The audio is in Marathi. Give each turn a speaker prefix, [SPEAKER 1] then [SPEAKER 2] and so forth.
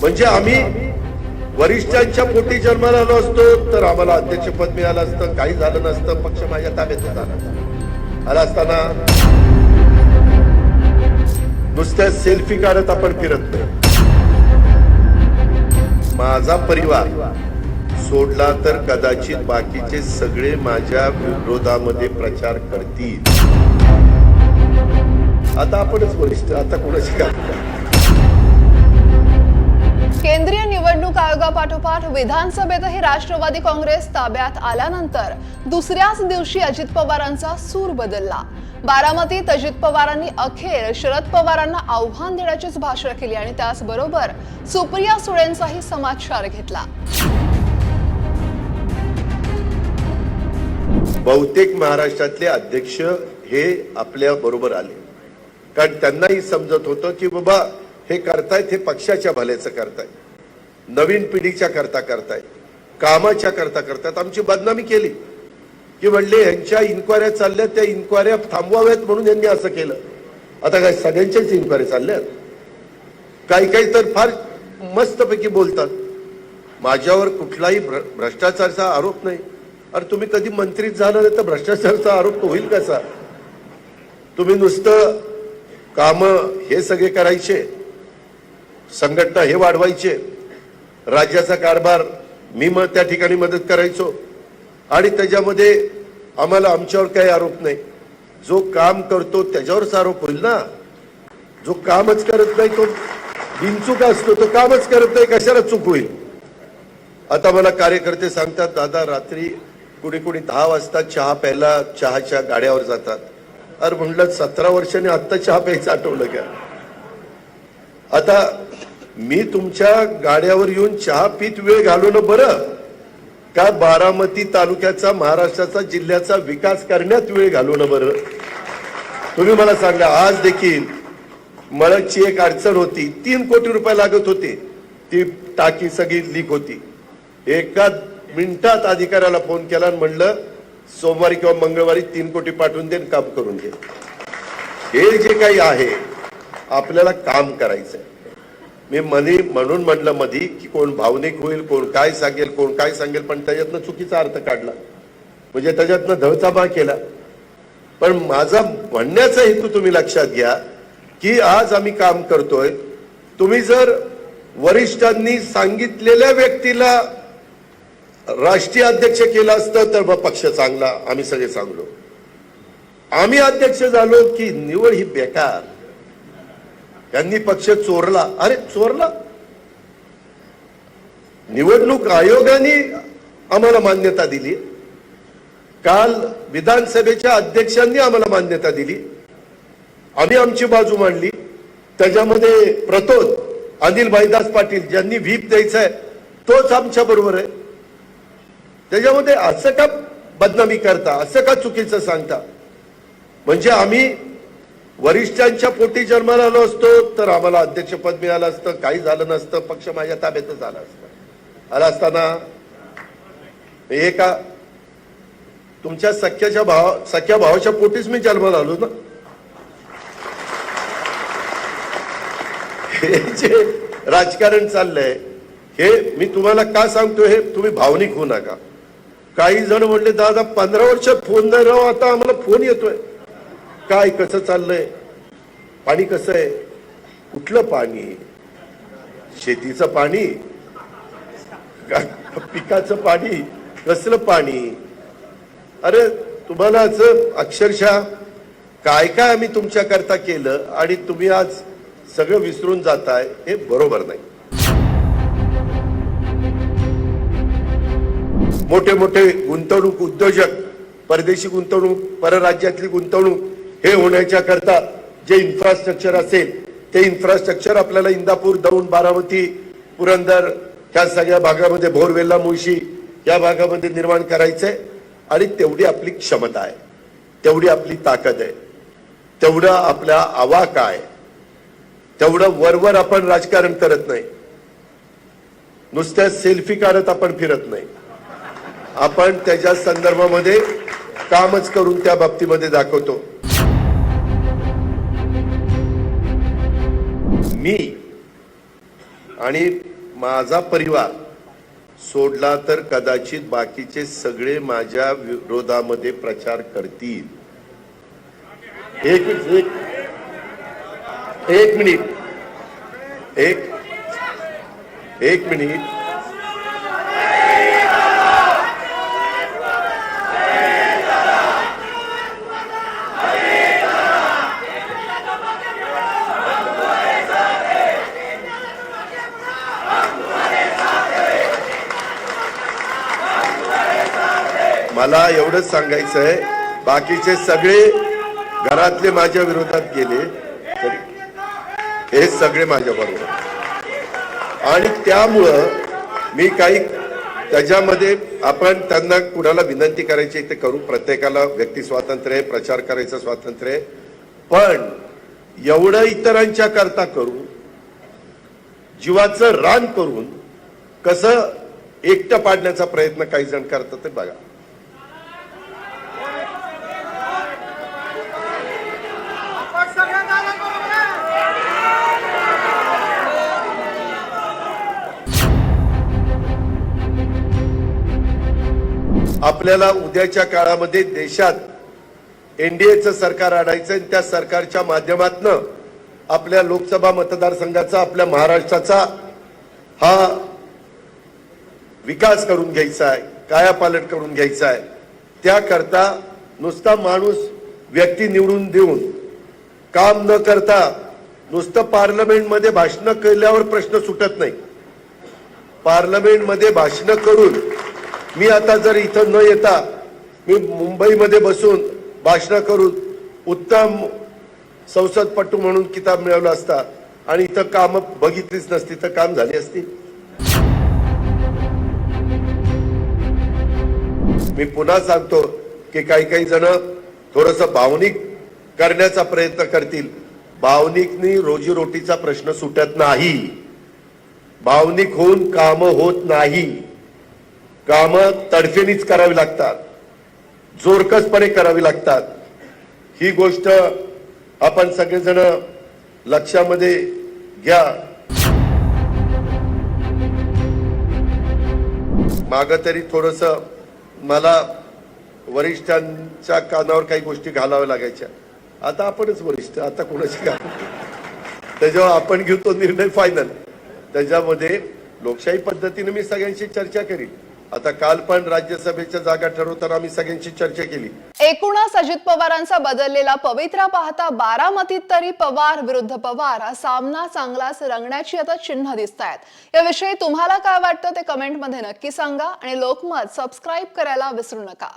[SPEAKER 1] म्हणजे आम्ही वरिष्ठांच्या पोटी जन्माला आलो असतो तर आम्हाला अध्यक्षपद मिळालं असतं काही झालं नसतं पक्ष माझ्या ताब्यात झाला आला असताना नुसत्या सेल्फी काढत आपण फिरत नाही. माझा परिवार सोडला तर कदाचित बाकीचे सगळे माझ्या विरोधामध्ये प्रचार करतील. आता आपणच वरिष्ठ आता कोणाची काय
[SPEAKER 2] केंद्रीय निवडणूक आयोगापाठोपाठ विधानसभेतही राष्ट्रवादी काँग्रेस ताब्यात आल्यानंतर दुसऱ्याच दिवशी अजित पवारांचा सूर बदलला. बारामतीत अजित पवारांनी अखेर शरद पवारांना आव्हान देण्याचीच भाषा केली आणि त्याचबरोबर सुप्रिया सुळेंचाही समाचार घेतला.
[SPEAKER 1] बहुतेक महाराष्ट्रातले अध्यक्ष हे आपल्या बरोबर आले. कारण त्यांनाही समजत होतं की बाबा हे करतायत हे पक्षाच्या भल्याचं करतायत. नवीन पिढीच्या करता करतायत. कामाच्या करता करतायत. आमची बदनामी केली. की म्हणले यांच्या इन्क्वायऱ्या चालल्या त्या इन्क्वायऱ्या थांबवाव्यात म्हणून यांनी असं केलं. आता काय सगळ्यांच्याच इन्क्वायरी चालल्यात? काही काही तर फार मस्तपैकी बोलतात. माझ्यावर कुठलाही भ्र- आरोप नाही. अरे तुम्ही कधी मंत्रीच झाला नाही तर भ्रष्टाचारचा आरोप होईल कसा? तुम्ही नुसतं काम हे सगळे करायचे. संघटना हे वाढवायचे. राज्याचा कारभार मी मग त्या ठिकाणी मदत करायचो. आणि त्याच्यामध्ये आम्हाला आमच्यावर काही आरोप नाही. जो काम करतो त्याच्यावरच आरोप होईल ना? जो कामच करत नाही तो बिनचूक असतो तो कामच करत नाही कशाला चूक होईल? आता मला कार्यकर्ते सांगतात दादा रात्री कुणी कुणी दहा वाजता चहा प्यायला चहाच्या गाड्यावर जातात. अरे म्हणलं सतरा वर्षाने आत्ता चहा प्यायचं आठवलं का? आता मी तुमच्या गाड्यावर येऊन चहा पीत वेळ घालवणं बरं? का बारामती तालुक्याचा महाराष्ट्राचा जिल्ह्याचा विकास करण्यात वेळ घालवणं बरं? तुम्ही मला सांगा आज देखील मळकची एक अडचण होती. तीन कोटी रुपये लागत होते. ती टाकी सगळी लीक होती. एका मिनिटात अधिकाऱ्याला फोन केला आणि म्हणलं सोमवारी किंवा मंगळवारी तीन कोटी पाठवून दे काम करून घे. हे जे काही आहे आपल्याला काम करायचं आहे मी मनी म्हणून म्हटलं मधी की कोण भावनिक होईल कोण काय सांगेल कोण काय सांगेल पण त्याच्यातनं चुकीचा अर्थ काढला. म्हणजे त्याच्यातनं धळचाबा केला. पण माझा म्हणण्याचा हेतू तुम्ही लक्षात घ्या की आज आम्ही काम करतोय. तुम्ही जर वरिष्ठांनी सांगितलेल्या व्यक्तीला राष्ट्रीय अध्यक्ष केलं असतं तर मग पक्ष चांगला. आम्ही सगळे चांगलो. आम्ही अध्यक्ष झालो की निवड ही बेकार. यांनी पक्ष चोरला. अरे चोरला? निवडणूक आयोगाने आम्हाला मान्यता दिली. काल विधानसभेच्या अध्यक्षांनी आम्हाला मान्यता दिली. आम्ही आमची बाजू मांडली. त्याच्यामध्ये प्रतोद अनिल भाईदास पाटील ज्यांनी व्हीप द्यायचा आहे तोच आमच्या बरोबर आहे. त्याच्यामध्ये असं का बदनामी करता असं का चुकीचं सांगता? म्हणजे आम्ही वरिष्ठांच्या पोटी जन्माला आलो असतो तर आम्हाला अध्यक्षपद मिळालं असतं काही झालं नसतं पक्ष माझ्या ताब्यातच आला असतं. आला असताना हे का तुमच्या सख्याच्या भावा सख्या भावाच्या पोटीच मी जन्माला आलो ना. हे जे राजकारण चाललंय हे मी तुम्हाला का सांगतो हे तुम्ही भावनिक होऊ नका. काही जण म्हणले दादा पंधरा वर्ष फोन नाही राहू आता आम्हाला फोन येतोय. काय कसं चाललंय? पाणी कसं आहे? कुठलं पाणी? शेतीचं पाणी? पिकाचं पाणी? कसलं पाणी? अरे तुम्हाला असं अक्षरशः काय काय आम्ही तुमच्या करता केलं आणि तुम्ही आज सगळं विसरून जाताय हे बरोबर नाही. मोठे मोठे गुंतवणूक उद्योजक परदेशी गुंतवणूक परराज्यातली गुंतवणूक हे होण्याच्या करता जे इन्फ्रास्ट्रक्चर असेल ते इन्फ्रास्ट्रक्चर आपल्याला इंदापूर दौंड बारामती पुरंदर ह्या सगळ्या भागामध्ये भोरवेल्ला मुळशी या भागामध्ये निर्माण करायचंय आणि तेवढी आपली क्षमता आहे. तेवढी आपली ताकद आहे. तेवढा आपला आवाका आहे. तेवढं वरवर आपण राजकारण करत नाही. नुसत्या सेल्फी काढत आपण फिरत नाही. आपण त्याच्या संदर्भामध्ये कामच करून त्या बाबतीमध्ये दाखवतो. मी आणि माझा परिवार सोडला तर कदाचित बाकीचे सगळे माझ्या विरोधामध्ये प्रचार करतील. एक एक एक मिनिट. एक एक मिनिट. मला एवढंच सांगायचं आहे. बाकीचे सगळे घरातले माझ्या विरोधात गेले. हे सगळे माझ्या बरोबर. आणि त्यामुळं मी काही त्याच्यामध्ये आपण त्यांना कुणाला विनंती करायची ते करू. प्रत्येकाला व्यक्ती स्वातंत्र्य आहे प्रचार करायचं स्वातंत्र्य आहे. पण एवढं इतरांच्या करता करू जीवाचं रान करून कसं एकटं पाडण्याचा प्रयत्न काही जण करतात ते बघा. आपल्याला उद्याच्या काळामध्ये देशात एनडीएचं सरकार आणायचं आणि त्या सरकारच्या माध्यमातनं आपल्या लोकसभा मतदारसंघाचा आपल्या महाराष्ट्राचा हा विकास करून घ्यायचा आहे कायापालट करून घ्यायचा आहे. त्याकरता नुसता माणूस व्यक्ती निवडून देऊन काम न करता नुसतं पार्लमेंटमध्ये भाषणं केल्यावर प्रश्न सुटत नाही. पार्लमेंटमध्ये भाषणं करून मी आता जर इथं न येता मी मुंबईमध्ये बसून भाषणं करून उत्तम संसदपटू म्हणून किताब मिळवला असता आणि इथं काम बघितलीच नसती तर काम झाली असती. मी पुन्हा सांगतो की काही काही जण थोडस भावनिक करण्याचा प्रयत्न करतील. भावनिकनी रोजीरोटीचा प्रश्न सुटत नाही. भावनिक होऊन काम होत नाही. कामं तडफेनीच करावी लागतात. जोरकसपणे करावी लागतात. ही गोष्ट आपण सगळेजण लक्षामध्ये घ्या. माग तरी थोडस मला वरिष्ठांच्या कानावर काही गोष्टी घालाव्या लागायच्या. आता आपणच वरिष्ठ आता कोणाची का त्याच्यावर आपण घेऊ तो निर्णय फायनल त्याच्यामध्ये लोकशाही पद्धतीने मी सगळ्यांशी चर्चा करीन. आता काल पण राज्यसभेच्या जागा ठरवताना आम्ही सगळ्यांशी चर्चा केली.
[SPEAKER 2] एकूणच अजित पवारांचा बदललेला पवित्रा पाहता बारामतीत तरी पवार विरुद्ध पवार हा सामना चांगलाच रंगण्याची आता चिन्ह दिसत आहेत याविषयी तुम्हाला काय वाटतं ते कमेंटमध्ये नक्की सांगा आणि लोकमत सबस्क्राईब करायला विसरू नका.